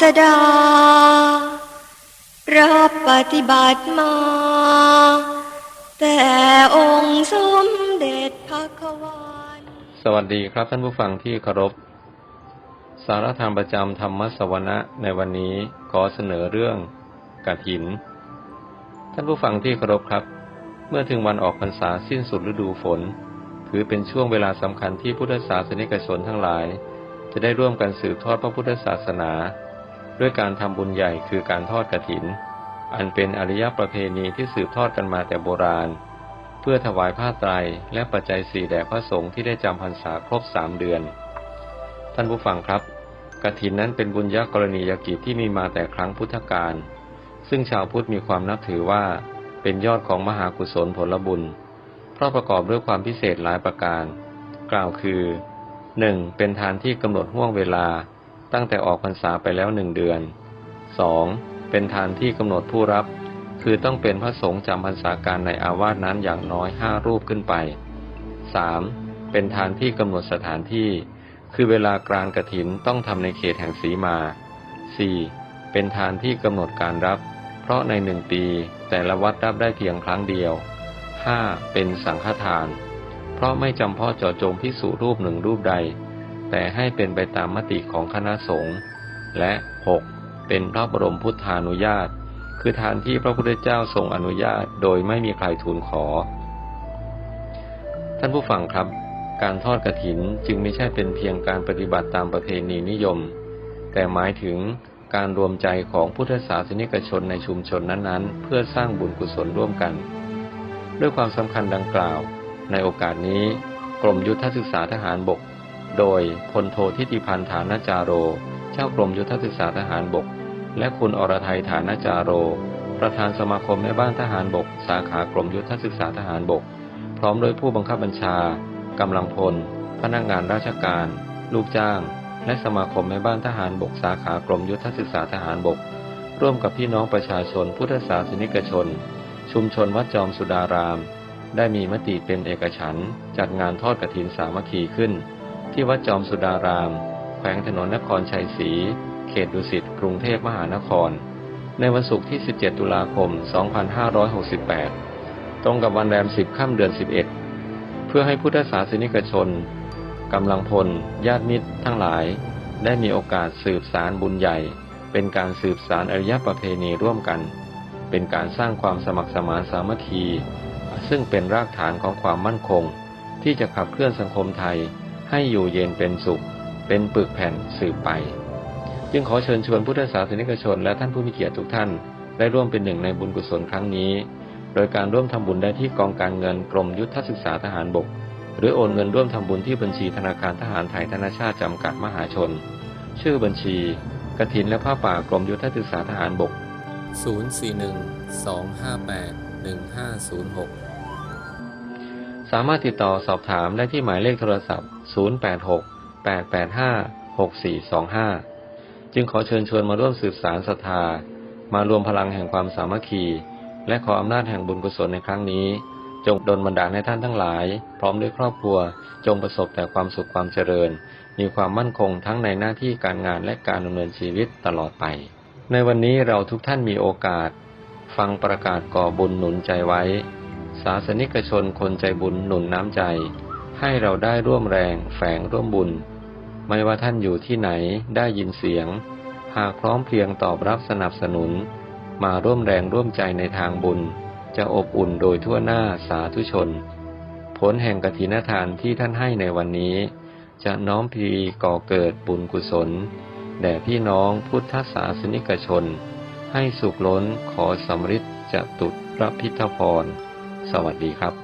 สดา รับปฏิบัติมา แต่องค์สมเด็จพระควานสวัสดีครับท่านผู้ฟังที่เคารพ สารธรรมประจำธรรมสวนะในวันนี้ขอเสนอเรื่องกฐิน ท่านผู้ฟังที่เคารพครับ เมื่อถึงวันออกพรรษาสิ้นสุดฤดูฝน ถือเป็นช่วงเวลาสำคัญที่พุทธศาสนิกชนทั้งหลายจะได้ร่วมกันสืบทอดพระพุทธศาสนา ด้วยการทำบุญใหญ่คือการทอดกฐิน อันเป็นอริยประเพณีที่สืบทอดกันมาแต่โบราณ เพื่อถวายผ้าไตรและปัจจัยสี่แด่พระสงฆ์ที่ได้จำพรรษาครบสามเดือน ท่านผู้ฟังครับกฐินนั้นเป็นบุญยกรณียกิจที่มีมาแต่ครั้งพุทธกาลซึ่งชาวพุทธมีความนับถือว่าเป็นยอดของมหากุศลผลบุญ เพราะประกอบด้วยความพิเศษหลายประการ กล่าวคือ 1. เป็นทานที่กำหนดห่วงเวลา ตั้งแต่ออกพรรษาไปแล้วหนึ่งเดือน 2. เป็นทานที่กำหนดผู้รับ คือต้องเป็นพระสงฆ์จำพรรษาการในอาวาสนั้นอย่างน้อยห้ารูปขึ้นไป 3. เป็นทานที่กำหนดสถานที่ คือเวลากรานกฐินต้องทำในเขตแห่งสีมา 4. เป็นทานที่กำหนดการรับ เพราะในหนึ่งปีแต่ละวัดรับได้เพียงครั้งเดียว 5. เป็นสังฆทาน เพราะไม่จำเพาะเจาะจงพิสูรูปหนึ่งรูปใด แต่ให้เป็นไปตามมติของคณะสงฆ์และ 6. เป็นพระบรมพุทธานุญาต คือทานที่พระพุทธเจ้าทรงอนุญาตโดยไม่มีใครทูลขอ ท่านผู้ฟังครับ การทอดกระถินจึงไม่ใช่เป็นเพียงการปฏิบัติตามประเพณีนิยม แต่หมายถึงการรวมใจของพุทธศาสนิกชนในชุมชนนั้นๆ เพื่อสร้างบุญกุศลร่วมกัน ด้วยความสำคัญดังกล่าว ในโอกาสนี้ กรมยุทธศึกษาทหารบก โดยพลโททิติพันธ์ฐานจาโร เจ้ากรมยุทธศึกษาทหารบก และคุณอรไทยฐานจาโร ประธานสมาคมแม่บ้านทหารบก สาขากรมยุทธศึกษาทหารบก พร้อมด้วยผู้บังคับบัญชากำลังพล พนักงานราชการ ลูกจ้าง และสมาคมแม่บ้านทหารบก สาขากรมยุทธศึกษาทหารบก ร่วมกับพี่น้องประชาชนพุทธศาสนิกชน ชุมชนวัดจอมสุดาราม ได้มีมติเป็นเอกฉันจัดงานทอดกฐินสามัคคีขึ้น ที่วัดจอมสุดาราม แขวงถนนนครชัยศรี เขตดุสิต กรุงเทพมหานคร ในวันศุกร์ที่ 17 ตุลาคม 2568 ตรงกับวันแรม 10 ค่ำเดือน 11 เพื่อให้พุทธศาสนิกชนกำลังพล ญาติมิตร ทั้งหลาย ได้มีโอกาสสืบสารบุญใหญ่ เป็นการสืบสารอริยประเพณีร่วมกัน เป็นการสร้างความสมัครสมานสามัคคี ซึ่งเป็นรากฐานของความมั่นคง ที่จะขับเคลื่อนสังคมไทย ให้อยู่เย็นเป็นสุข เป็นปึกแผ่นสืบไป จึงขอเชิญชวนพุทธศาสนิกชนและท่านผู้มีเกียรติทุกท่าน ได้ร่วมเป็นหนึ่งในบุญกุศลครั้งนี้ โดยการร่วมทำบุญได้ที่กองการเงินกรมยุทธศึกษาทหารบก หรือโอนเงินร่วมทำบุญที่บัญชีธนาคารทหารไทยธนชาติจำกัดมหาชน ชื่อบัญชีกฐินและผ้าป่ากรมยุทธศึกษาทหารบก 041-258-1506 สามารถติดต่อสอบถามได้ที่หมายเลขโทรศัพท์ 086-885-6425 จึงขอเชิญชวนมาร่วมสืบสารศรัทธา มารวมพลังแห่งความสามัคคี และขออำนาจแห่งบุญกุศลในครั้งนี้ จงดลบันดาลให้ท่านทั้งหลาย พร้อมด้วยครอบครัว จงประสบแต่ความสุขความเจริญ มีความมั่นคงทั้งในหน้าที่การงานและการดำเนินชีวิตตลอดไป ในวันนี้เราทุกท่านมีโอกาส ฟังประกาศก่อบุญหนุนใจไว้ ศาสนิกชนคนใจบุญหนุนน้ำใจ ให้เราได้ร่วมแรงแฝงร่วมบุญ ไม่ว่าท่านอยู่ที่ไหนได้ยินเสียง หากพร้อมเพรียงตอบรับสนับสนุน มาร่วมแรงร่วมใจในทางบุญ จะอบอุ่นโดยทั่วหน้าสาธุชน ผลแห่งกฐินทานที่ท่านให้ในวันนี้ จะน้อมพีก่อเกิดบุญกุศลแด่พี่น้องพุทธศาสนิกชน ให้สุขล้นขอสำริดจะตุดรพิทพร สวัสดีครับ